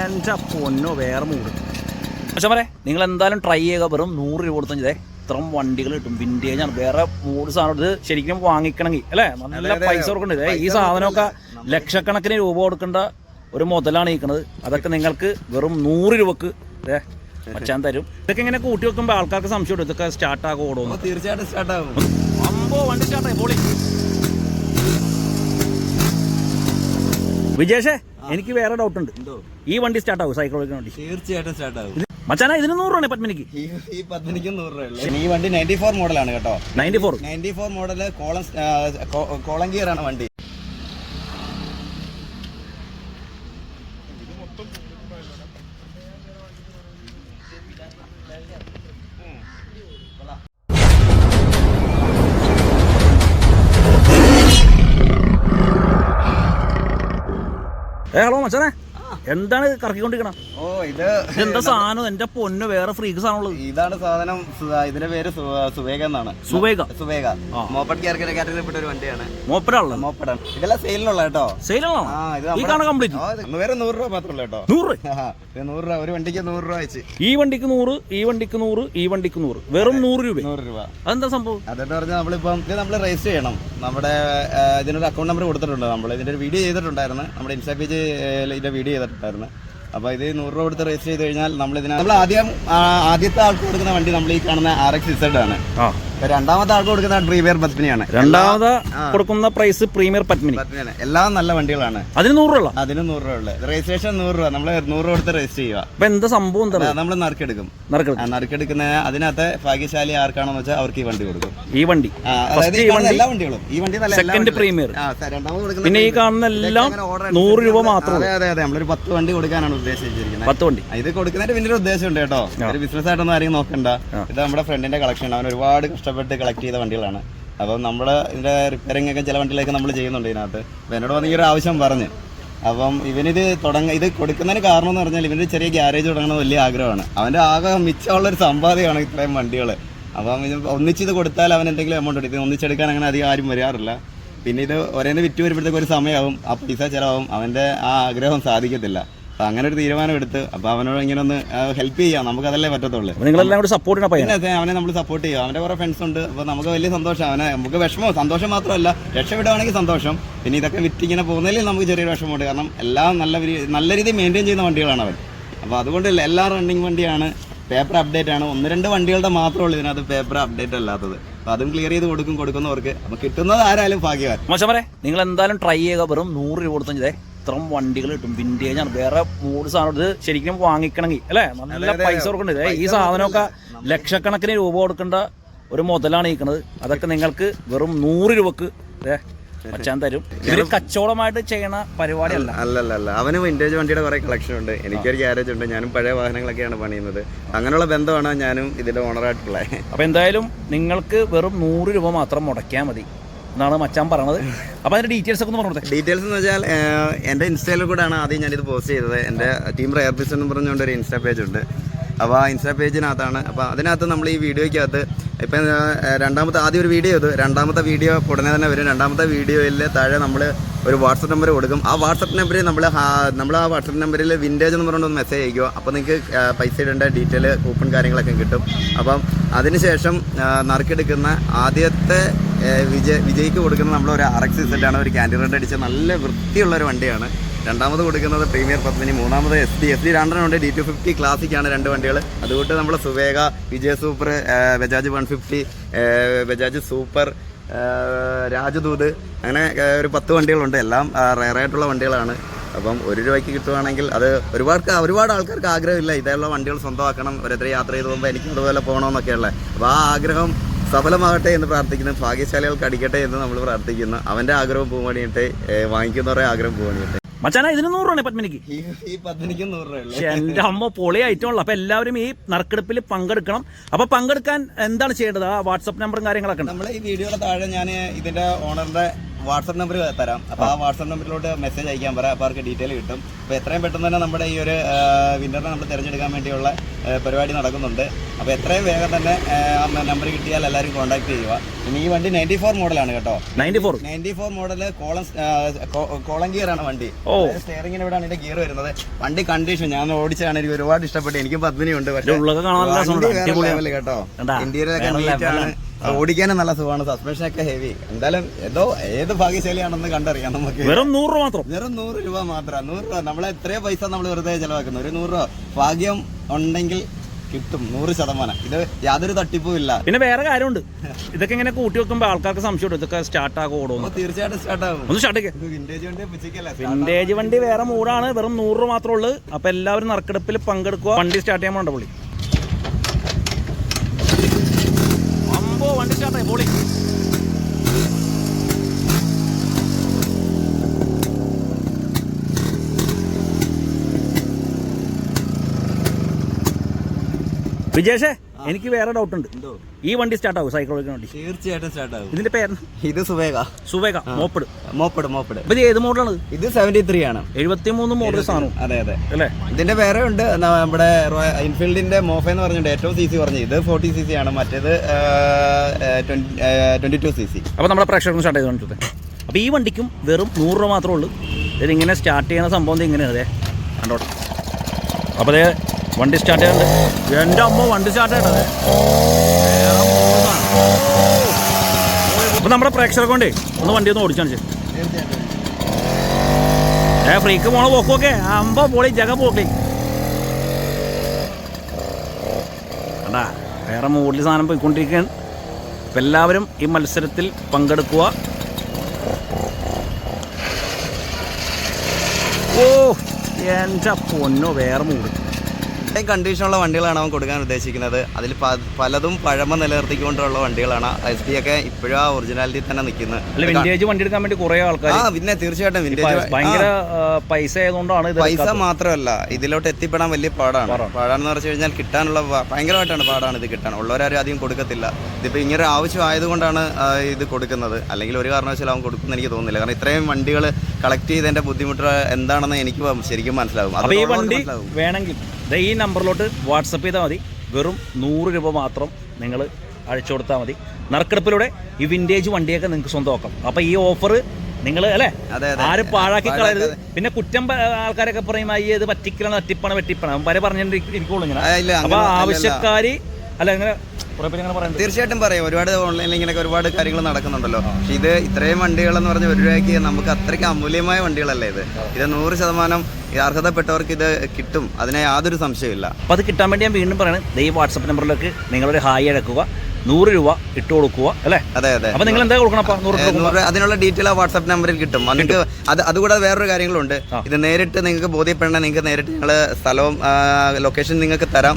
എന്റെ പൊന്നോ വേറെ മൂട്. പക്ഷെ പറയാം നിങ്ങൾ എന്തായാലും ട്രൈ ചെയ്യുക. വെറും നൂറ് രൂപ കൊടുത്താൽ ഇത്രയും വണ്ടികൾ കിട്ടും. വിന്റേജ് ആണ്. വേറെ മൂട് സാധനം ഇത് ശരിക്കും വാങ്ങിക്കണമെങ്കിൽ അല്ലേ? നല്ല പൈസ കൊടുക്കണ്ടേ? ഈ സാധനമൊക്കെ ലക്ഷക്കണക്കിന് രൂപ കൊടുക്കേണ്ട ഒരു മുതലാണ് ഇരിക്കുന്നത് അതൊക്കെ നിങ്ങൾക്ക് വെറും നൂറ് രൂപക്ക് ഏ മച്ചാൻ തരും. ഇതൊക്കെ ഇങ്ങനെ കൂട്ടി വെക്കുമ്പോൾ ആൾക്കാർക്ക് സംശയം ഇതൊക്കെ സ്റ്റാർട്ട് ആകും ഓടുന്നു തീർച്ചയായിട്ടും സ്റ്റാർട്ട് ആകും. അമ്പോ വണ്ടി സ്റ്റാർട്ടായി പോളി. വിജേഷേ എനിക്ക് വേറെ ഡൗട്ട് ഉണ്ട്. ഈ വണ്ടി സ്റ്റാർട്ട് ആവും സൈക്കിൾ ഓടിക്കുന്ന വണ്ടി. തീർച്ചയായിട്ടും സ്റ്റാർട്ട് മച്ചാനാ ഇതിന് നൂറ് രൂപയാണ് പത്മിനിക്ക്. ഈ ഈ പത്മിനിക്ക് നൂറ് രൂപ ഈ വണ്ടി നയന്റി ഫോർ മോഡലാണ് കേട്ടോ. Ninety four ninety four model column column gear ആണ് വണ്ടി. ഏ ഹലോ മച്ചാനെ എന്താണ് കറക്കിക്കൊണ്ടിരിക്കണം? ഓ ഇത് എന്താ സാധനം? എന്റെ പൊന്ന് വേറെ ഫ്രീക്ക് സാധനമുള്ളത്. ഇതാണ് സാധനം. സു- ഇതിന്റെ പേര് സു- സുവേഗ എന്നാണ്. സുവേഗ. സുവേഗ. മോപ്പഡ് കാറ്റഗറിയിൽപ്പെട്ട ഒരു വണ്ടിയാണ്. മോപ്പരാണല്ലോ മോപ്പഡാണ്. ഇതെല്ലാം സെയിലിനുള്ള കേട്ടോ. സെയിലാണോ ആ ഇത് ഈ കാണാൻ കംപ്ലീറ്റ് ഇത് വേറെ നൂറ് രൂപ മാത്രമല്ല കേട്ടോ. നൂറ് ഇത് നൂറ് രൂപ. ഒരു വണ്ടിക്ക് നൂറ് രൂപ വെച്ച്. ഈ വണ്ടിക്ക് നൂറ് ഈ വണ്ടിക്ക് നൂറ് ഈ വണ്ടിക്ക് നൂറ്. വെറും നൂറ് രൂപ. നൂറ് രൂപ. അതെന്താ സംഭവം? അതെന്ന് പറഞ്ഞാൽ നമ്മളിപ്പം ഇത് നമ്മൾ രജിസ്റ്റർ ചെയ്യണം. നമ്മുടെ ആ, ഇതിനൊരു അക്കൗണ്ട് നമ്പർ കൊടുത്തിട്ടുണ്ട് നമ്മൾ ഇതിന്റെ ഒരു വീഡിയോ ചെയ്തിട്ടുണ്ടായിരുന്നു. നമ്മുടെ ഇൻസ്റ്റാ പേജ് ഇതിന്റെ വീഡിയോ ചെയ്തിട്ടുണ്ടായിരുന്നു അപ്പോൾ ഇത് നൂറ് രൂപ കൊടുത്ത് രജിസ്റ്റർ ചെയ്ത് കഴിഞ്ഞാൽ നമ്മൾ ഇതിന് നമ്മൾ ആദ്യം ആദ്യത്തെ ആൾക്ക് കൊടുക്കുന്ന വണ്ടി നമ്മൾ ഈ കാണുന്ന ആർ എക്സ് ഇസഡ് ആണ് രണ്ടാമത്തെ ആൾക്ക് കൊടുക്കുന്ന പ്രീമിയർ പത്മിനിയാണ്. രണ്ടാമത്. കൊടുക്കുന്ന പ്രൈസ് പ്രീമിയർ പത്മിനി. പത്മിനിയാണ്. എല്ലാം നല്ല വണ്ടികളാണ്. അതിന് നൂറ് രൂപ അതിന് നൂറ് രൂപ ഉള്ളത് രജിസ്ട്രേഷൻ നൂറ് രൂപ നമ്മൾ നൂറ് രൂപ കൊടുത്ത് രജിസ്റ്റർ ചെയ്യുക. അപ്പൊ എന്താ സംഭവം നമ്മൾ നറുക്കെടുക്കും. നറുക്കെടുക്കുന്ന അതിനകത്ത് ഭാഗ്യശാലി ആർക്കാണെന്ന് വെച്ചാൽ അവർക്ക് ഈ വണ്ടി കൊടുക്കും. ഈ വണ്ടി. എല്ലാ വണ്ടികളും. ഈ വണ്ടി നല്ല സെക്കൻഡ് പ്രീമിയർ പിന്നെ ഈ കാണുന്ന എല്ലാം നൂറ് രൂപ മാത്രം അതെ അതെ അതെ. നമ്മളൊരു പത്ത് വണ്ടി കൊടുക്കാനാണ് ഉദ്ദേശിച്ചിരിക്കുന്നത്. പത്ത് വണ്ടി. ഇത് കൊടുക്കുന്നതിന് ഉദ്ദേശം ഉദ്ദേശമുണ്ട് കേട്ടോ. ഒരു ബിസിനസ് ആയിട്ടൊന്നും ആരെയും നോക്കണ്ട. ഇത് നമ്മുടെ ഫ്രണ്ടിന്റെ കളക്ഷൻ അവൻ ഒരുപാട് കഷ്ടപ്പെട്ട് കളക്ട് ചെയ്ത വണ്ടികളാണ്. അപ്പം നമ്മൾ ഇതിന്റെ റിപ്പയറിംഗ് ഒക്കെ ചില വണ്ടികളൊക്കെ നമ്മൾ ചെയ്യുന്നുണ്ട് ഇതിനകത്ത്. അപ്പം എന്നോട് വന്ന് ഈ ഒരു ആവശ്യം പറഞ്ഞ്. അപ്പം ഇവനിത് തുടങ്ങ ഇത് കൊടുക്കുന്നതിന് കാരണം എന്ന് പറഞ്ഞാൽ ഇവനൊരു ചെറിയ ഗ്യാരേജ് തുടങ്ങണം വലിയ ആഗ്രഹമാണ്. അവന്റെ ആകെ മിച്ചമുള്ള ഒരു സമ്പാദ്യമാണ് ഇത്രയും വണ്ടികൾ അപ്പം ഇത് ഒന്നിച്ചിത് കൊടുത്താൽ അവൻ എന്തെങ്കിലും എമൗണ്ട് എടുക്കും. ഒന്നിച്ചെടുക്കാൻ അങ്ങനെ അധികം ആരും വരാറില്ല. പിന്നെ ഇത് ഒരേന്ന് വിറ്റ് വരുമ്പോഴത്തേക്ക് ഒരു സമയമാവും. ആ പൈസ ചിലവാകും അവന്റെ ആ ആഗ്രഹം സാധിക്കത്തില്ല. അപ്പം അങ്ങനെ ഒരു തീരുമാനം എടുത്ത് അപ്പൊ അവനോട് ഇങ്ങനെ ഒന്ന് ഹെൽപ്പ് ചെയ്യാം. നമുക്ക് അതല്ലേ പറ്റത്തുള്ളൂ. അപ്പൊ നിങ്ങളെല്ലാം കൂടി സപ്പോർട്ട് പിന്നെ അവനെ നമ്മൾ സപ്പോർട്ട് ചെയ്യും. അവന്റെ കുറെ ഫ്രണ്ട്സ് ഉണ്ട്. അപ്പോൾ നമുക്ക് വലിയ സന്തോഷം. അവനെ നമുക്ക് വിഷമം സന്തോഷം മാത്രമല്ല രക്ഷപ്പെടുവാണെങ്കിൽ സന്തോഷം. പിന്നെ ഇതൊക്കെ വിറ്റ് ഇങ്ങനെ പോകുന്നതിൽ നമുക്ക് ചെറിയൊരു വിഷമമുണ്ട്. കാരണം എല്ലാം നല്ല നല്ല രീതിയിൽ മെയിന്റെയിൻ ചെയ്യുന്ന വണ്ടികളാണ് അവൻ. അപ്പോൾ അതുകൊണ്ട് എല്ലാ റണ്ണിങ് വണ്ടിയാണ് പേപ്പർ അപ്ഡേറ്റ് ആണ്. ഒന്ന് രണ്ട് വണ്ടികളുടെ മാത്രമേ ഉള്ളൂ ഇതിനകത്ത് പേപ്പർ അപ്ഡേറ്റ് അല്ലാത്തത്. അപ്പോൾ അതും ക്ലിയർ ചെയ്ത് കൊടുക്കും കൊടുക്കുന്നവർക്ക്. അപ്പോൾ കിട്ടുന്നത് ആരായാലും ഭാഗ്യവാൻ. മോശം പറയാം. നിങ്ങൾ എന്തായാലും ട്രൈ ചെയ്യുക. വെറും നൂറ് രൂപ കൊടുത്താൽ ഇത്രയും വണ്ടികൾ കിട്ടും. വിന്റേജ് ആണ്. വേറെ മൂന്ന് സാധനം ഇത് ശരിക്കും വാങ്ങിക്കണമെങ്കിൽ അല്ലേ? നല്ല പൈസ കൊടുക്കണ്ടേ? ഈ സാധനമൊക്കെ ലക്ഷക്കണക്കിന് രൂപ കൊടുക്കേണ്ട ഒരു മുതലാണ് ഇരിക്കുന്നത് അതൊക്കെ നിങ്ങൾക്ക് വെറും നൂറ് രൂപക്ക് മച്ചാൻ തരും. ഇതൊരു കച്ചവടമായിട്ട് ചെയ്യണ പരിപാടിയല്ല. അല്ലല്ല അല്ല അവന് വിന്റേജ് വണ്ടിയുടെ കുറെ കളക്ഷൻ ഉണ്ട്. എനിക്കൊരു ഗ്യാരേജ് ഉണ്ട്. ഞാനും പഴയ വാഹനങ്ങളൊക്കെയാണ് പണിയുന്നത്. അങ്ങനെയുള്ള ബന്ധമാണ് ഞാനും ഇതിന്റെ ഓണറായിട്ടുള്ളത് അപ്പൊ എന്തായാലും നിങ്ങൾക്ക് വെറും നൂറ് രൂപ മാത്രം മുടക്കിയാൽ മതി. എന്നാണ് മച്ചാൻ പറഞ്ഞത് അപ്പോൾ അതിന്റെ ഡീറ്റെയിൽസ് ഒക്കെ ഒന്ന് പറഞ്ഞത് ഡീറ്റെയിൽസ് എന്ന് വെച്ചാൽ എന്റെ ഇൻസ്റ്റയിൽ കൂടെയാണ് ആദ്യം ഞാനിത് പോസ്റ്റ് ചെയ്തത്. എന്റെ ടീം റയർ ബിസ് എന്ന് പറഞ്ഞുകൊണ്ട് ഒരു ഇൻസ്റ്റാ പേജ് ഉണ്ട്. അപ്പോൾ ആ ഇൻസ്റ്റാ പേജിനകത്താണ് അപ്പോൾ അതിനകത്ത് നമ്മൾ ഈ വീഡിയോയ്ക്കകത്ത് ഇപ്പം രണ്ടാമത്തെ ആദ്യം ഒരു വീഡിയോ ചെയ്തു. രണ്ടാമത്തെ വീഡിയോ ഉടനെ തന്നെ വരും. രണ്ടാമത്തെ വീഡിയോയിൽ താഴെ നമ്മൾ ഒരു വാട്സപ്പ് നമ്പർ കൊടുക്കും. ആ വാട്സപ്പ് നമ്പറിൽ നമ്മൾ നമ്മൾ ആ വാട്സപ്പ് നമ്പറിൽ വിന്റേജ് എന്ന് പറഞ്ഞുകൊണ്ട് മെസ്സേജ് അയക്കുക അപ്പോൾ നിങ്ങൾക്ക് പൈസ ഇടേണ്ട ഡീറ്റെയിൽ കൂപ്പൺ കാര്യങ്ങളൊക്കെ കിട്ടും. അപ്പം അതിനുശേഷം നറുക്കെടുക്കുന്ന ആദ്യത്തെ വിജയ് വിജയ്ക്ക് കൊടുക്കുന്നത് നമ്മൾ ഒരു ആർ എക്സ് സെറ്റാണ് ഒരു ക്യാൻഡി റെഡ് അടിച്ച നല്ല വൃത്തിയുള്ള ഒരു വണ്ടിയാണ്. രണ്ടാമത് കൊടുക്കുന്നത് പ്രീമിയർ പത്മിനി മൂന്നാമത് എസ് ഡി എസ് ഡി രണ്ടെണ്ണമുണ്ട് ഡി ടു ഫിഫ്റ്റി ക്ലാസിക്കാണ് രണ്ട് വണ്ടികൾ അതുകൊണ്ട് നമ്മൾ Suvega Vijay super Bajaj one fifty Bajaj super Rajdoot. അങ്ങനെ ഒരു പത്ത് വണ്ടികളുണ്ട്. എല്ലാം റയറായിട്ടുള്ള വണ്ടികളാണ്. അപ്പം ഒരു രൂപയ്ക്ക് കിട്ടുവാണെങ്കിൽ അത് ഒരുപാട് ഒരുപാട് ആൾക്കാർക്ക് ആഗ്രഹമില്ല. ഇതേയുള്ള വണ്ടികൾ സ്വന്തമാക്കണം. ഓരോരുത്തർ യാത്ര ചെയ്ത് പോകുമ്പോൾ എനിക്ക് അതുപോലെ പോകണമെന്നൊക്കെയുള്ള അപ്പോൾ ആ ആഗ്രഹം സഫലമാകട്ടെ എന്ന് പ്രാർത്ഥിക്കുന്നു ഭാഗ്യശാലികൾക്ക് അടിക്കട്ടെ എന്ന് നമ്മൾ പ്രാർത്ഥിക്കുന്നു. അവന്റെ ആഗ്രഹം പൂവണിയട്ടെ വാങ്ങിക്കുന്നവരുടെ ആഗ്രഹം പൂവണിയട്ടെ. മച്ചാനാ ഇതിന് നൂറ് രൂപയാണ് പത്മിനിക്ക്. ഈ പത്മിനിക്ക് നൂറ് രൂപ എന്റെ അമ്മ പൊളി ഐറ്റമുള്ള അപ്പൊ എല്ലാവരും ഈ നറുക്കെടുപ്പിൽ പങ്കെടുക്കണം. അപ്പൊ പങ്കെടുക്കാൻ എന്താണ് ചെയ്യേണ്ടത്? ആ വാട്സപ്പ് നമ്പറും കാര്യങ്ങളൊക്കെ നമ്മൾ ഈ വീഡിയോയുടെ താഴെ ഞാൻ ഇതിന്റെ ഓണറിന്റെ വാട്സപ്പ് നമ്പർ തരാം. അപ്പോൾ ആ വാട്സപ്പ് നമ്പറിലോട്ട് മെസ്സേജ് അയക്കാൻ പറയാം അപ്പോൾ അവർക്ക് ഡീറ്റെയിൽ കിട്ടും. അപ്പോൾ എത്രയും പെട്ടെന്ന് തന്നെ നമ്മുടെ ഈ ഒരു വിന്നറിനെ നമ്മൾ തിരഞ്ഞെടുക്കാൻ വേണ്ടിയുള്ള പരിപാടി നടക്കുന്നുണ്ട്. അപ്പോൾ എത്രയും വേഗം തന്നെ നമ്പർ കിട്ടിയാൽ എല്ലാവരും കോൺടാക്ട് ചെയ്യുക. ഇനി ഈ വണ്ടി നയന്റി ഫോർ മോഡലാണ് കേട്ടോ. Ninety four ninety four model column column gear ആണ് വണ്ടി. ഓ. സ്റ്റിയറിംഗിന് ഇവിടെയാണ് ഇതിന്റെ ഗിയർ വരുന്നത്. വണ്ടി കണ്ടീഷൻ ഞാൻ ഓടിച്ചാണ് എനിക്ക് ഒരുപാട് ഇഷ്ടപ്പെട്ടു എനിക്ക് പത്മിനിയുണ്ട്. പക്ഷേ കേട്ടോ. ഇന്ത്യയിലൊക്കെ ഓടിക്കാനും നല്ല സുഖമാണ്. സസ്പെൻഷൻ ഒക്കെ ഹെവി എന്തായാലും ഏതോ ഏത് ഭാഗ്യശാലിയാണെന്ന് കണ്ടറിയാം നമുക്ക്. വെറും നൂറ് രൂപ മാത്രം. വെറും നൂറ് രൂപ മാത്രം. നൂറ് രൂപ. നമ്മളെ എത്രയോ പൈസ നമ്മൾ വെറുതെ ചെലവാക്കുന്നു. ഒരു നൂറ് രൂപ ഭാഗ്യം ഉണ്ടെങ്കിൽ കിട്ടും. നൂറ് ശതമാനം. ഇത് യാതൊരു തട്ടിപ്പും ഇല്ല. പിന്നെ വേറെ കാര്യമുണ്ട്. ഇതൊക്കെ ഇങ്ങനെ കൂട്ടി വെക്കുമ്പോ ആൾക്കാർക്ക് സംശയം ഇതൊക്കെ സ്റ്റാർട്ട് ആകും തീർച്ചയായിട്ടും സ്റ്റാർട്ട് ആവും. ഒന്ന് സ്റ്റാർട്ട് ഇത് വിന്റേജ് വണ്ടി വിന്റേജ് വണ്ടി വേറെ മൂടാണ്. വെറും നൂറ് രൂപ മാത്രമേ ഉള്ളൂ. അപ്പൊ എല്ലാവരും നറുക്കെടുപ്പിൽ പങ്കെടുക്കുക. വണ്ടി സ്റ്റാർട്ട് ചെയ്യാൻ പോണ്ട പുള്ളി അമ്പോ വണ്ടി സ്റ്റാർട്ടായി വിജേഷേ? എനിക്ക് വേറെ ഡൗട്ട് ഉണ്ട്. ഈ വണ്ടി സ്റ്റാർട്ട് ആവും? സൈക്കിൾ വണ്ടി? തീർച്ചയായിട്ടും സ്റ്റാർട്ട് ആവും. ഇതിന്റെ പേര് ഇത് Suvega. Suvega moped. Moped moped. അപ്പൊ ഇത് ഏത് മോഡലാണ് ഇത് സെവന്റി ത്രീ ആണ്. എഴുപത്തി മൂന്ന് മോഡൽ സാധനം അതെ അതെ. അല്ലേ? ഇതിന്റെ വേറെ ഉണ്ട്. നമ്മുടെ ഇൻഫീൽഡിന്റെ മോഫ എന്ന് പറഞ്ഞിട്ട് ഏറ്റവും സി സി പറഞ്ഞു ഇത് ഫോർട്ടി സി സി ആണ്. മറ്റേത് ട്വന്റി ടു സി സി അപ്പൊ നമ്മുടെ പ്രഷർ സ്റ്റാർട്ട് ചെയ്ത് അപ്പൊ അപ്പോൾ ഈ വണ്ടിക്കും വെറും നൂറ് രൂപ മാത്രമേ ഉള്ളൂ. ഇതിങ്ങനെ സ്റ്റാർട്ട് ചെയ്യുന്ന സംഭവം ഇങ്ങനെയാണ്. അതെ കണ്ടോട്ടെ. അപ്പോൾ അതേ വണ്ടി സ്റ്റാർട്ട് ചെയ്യുന്നുണ്ട് എന്റെ അമ്മ വണ്ടി സ്റ്റാർട്ട് ചെയ്യണ്ടത് അപ്പോൾ നമ്മുടെ പ്രേക്ഷകർക്ക് കൊണ്ടേ ഒന്ന് വണ്ടി ഒന്ന് ഓടിച്ചാണ് ഏ ഫ്രീക്ക് പോണ പോക്കൊക്കെ. അമ്പ പോളി ജഗ പോക്കി അടാ വേറെ മോഡൽ സാധനം പോയിക്കൊണ്ടിരിക്കുകയാണ്. അപ്പം എല്ലാവരും ഈ മത്സരത്തിൽ പങ്കെടുക്കുക. ഓ എന്റെ പൊന്നോ വേറെ മൂഡ് ഇത്രയും കണ്ടീഷനുള്ള വണ്ടികളാണ് അവൻ കൊടുക്കാൻ ഉദ്ദേശിക്കുന്നത്. അതിൽ പലതും പഴമ നിലനിർത്തിക്കൊണ്ടുള്ള വണ്ടികളാണ്. എസ് ഡി ഒക്കെ ഇപ്പോഴും ആ ഒറിജിനാലിറ്റി തന്നെ നിൽക്കുന്നത് അല്ല വിന്റേജ് വണ്ടി എടുക്കാൻ വേണ്ടി കുറേ ആൾക്കാർ ആ പിന്നെ തീർച്ചയായിട്ടും വിന്റേജ് ഭയങ്കര പൈസ ആയതുകൊണ്ടാണ് പൈസ മാത്രമല്ല ഇതിലോട്ട് എത്തിപ്പെടാൻ വലിയ പാടാണ്. പാടാണെന്ന് പറഞ്ഞു കഴിഞ്ഞാൽ കിട്ടാനുള്ള ഭയങ്കരമായിട്ടാണ് പാടാണ് ഇത് കിട്ടാൻ. ഉള്ളവരാരും അധികം കൊടുക്കത്തില്ല. ഇതിപ്പോൾ ഇങ്ങനെ ആവശ്യം ആയതുകൊണ്ടാണ് ഇത് കൊടുക്കുന്നത്. അല്ലെങ്കിൽ ഒരു കാരണവശാലും അവൻ കൊടുക്കുന്ന എനിക്ക് തോന്നുന്നില്ല. കാരണം ഇത്രയും വണ്ടികൾ കളക്ട് ചെയ്തതിന്റെ ബുദ്ധിമുട്ട് എന്താണെന്ന് എനിക്ക് ശരിക്കും മനസ്സിലാവും. അപ്പോൾ ഈ വണ്ടി വേണമെങ്കിൽ ഈ നമ്പറിലോട്ട് വാട്സപ്പ് ചെയ്താൽ മതി. വെറും നൂറ് രൂപ മാത്രം നിങ്ങൾ അഴിച്ചു കൊടുത്താൽ മതി. നറുക്കെടുപ്പിലൂടെ ഈ വിന്റേജ് വണ്ടിയൊക്കെ നിങ്ങൾക്ക് സ്വന്തമാക്കാം. അപ്പോൾ ഈ ഓഫർ നിങ്ങൾ അല്ലേ? ആരും പാഴാക്കി കളയരുത്. പിന്നെ കുറ്റം ആൾക്കാരൊക്കെ പറയും ഈ ഇത് പറ്റിക്കണം വെട്ടിപ്പണം. വെട്ടിപ്പാണ് വരെ ഇരിക്കുള്ളൂ ഇങ്ങനെ. അപ്പൊ ആവശ്യക്കാര് അല്ല ഇങ്ങനെ തീർച്ചയായിട്ടും പറയാം. ഒരുപാട് ഓൺലൈനിൽ ഇങ്ങനെ ഒരുപാട് കാര്യങ്ങൾ നടക്കുന്നുണ്ടല്ലോ. പക്ഷേ ഇത് ഇത്രയും വണ്ടികൾ എന്ന് പറഞ്ഞ ഒരു രൂപയ്ക്ക് നമുക്ക് അത്രയ്ക്ക് അമൂല്യമായ വണ്ടികളല്ലേ ഇത്? ഇത് നൂറ് ശതമാനം അർഹതപ്പെട്ടവർക്ക് ഇത് കിട്ടും. അതിനെ യാതൊരു സംശയമില്ല അപ്പോൾ അത് കിട്ടാൻ വേണ്ടി ഞാൻ വീണ്ടും പറയുന്നത് ദേ ഈ വാട്സപ്പ് നമ്പറിലേക്ക് നിങ്ങളൊരു ഹായ് അടക്കുക നൂറ് രൂപ ഇട്ട് കൊടുക്കുക അല്ലേ? അതെ അതെ. അപ്പൊ നിങ്ങൾ എന്താ കൊടുക്കണം നൂറ് രൂപ അതിനുള്ള ഡീറ്റെയിൽ ആ വാട്സാപ്പ് നമ്പറിൽ കിട്ടും. നിങ്ങൾക്ക് അത് അതുകൂടാതെ വേറൊരു കാര്യങ്ങളുണ്ട്. ഇത് നേരിട്ട് നിങ്ങൾക്ക് ബോധ്യപ്പെടണം നിങ്ങൾക്ക് നേരിട്ട് ഞങ്ങൾ സ്ഥലവും ലൊക്കേഷൻ നിങ്ങൾക്ക് തരാം.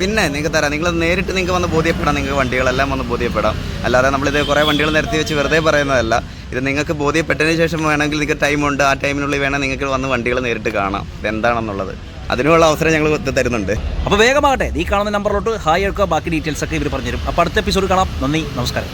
പിന്നെ നിങ്ങൾക്ക് തരാം. നിങ്ങൾ നേരിട്ട് നിങ്ങൾക്ക് വന്ന് ബോധ്യപ്പെടാം നിങ്ങൾക്ക് വണ്ടികളെല്ലാം വന്ന് ബോധ്യപ്പെടാം. അല്ലാതെ നമ്മളിത് കുറേ വണ്ടികൾ നിരത്തി വെച്ച് വെറുതെ പറയുന്നതല്ല. ഇത് നിങ്ങൾക്ക് ബോധ്യപ്പെട്ടതിന് ശേഷം വേണമെങ്കിൽ നിങ്ങൾക്ക് ടൈമുണ്ട് ആ ടൈമിനുള്ളിൽ വേണം നിങ്ങൾക്ക് വന്ന് വണ്ടികൾ നേരിട്ട് കാണാം. ഇത് എന്താണെന്നുള്ളത് അതിനുള്ള അവസരം ഞങ്ങൾ തരുന്നുണ്ട്. അപ്പോൾ വേഗമാകട്ടെ ഈ കാണുന്ന നമ്പറിലോട്ട് ഹായ് എടുക്കുക ബാക്കി ഡീറ്റെയിൽസ് ഒക്കെ ഇവർ പറഞ്ഞുതരും. അപ്പോൾ അടുത്ത എപ്പിസോഡ് കാണാം. നന്ദി നമസ്കാരം.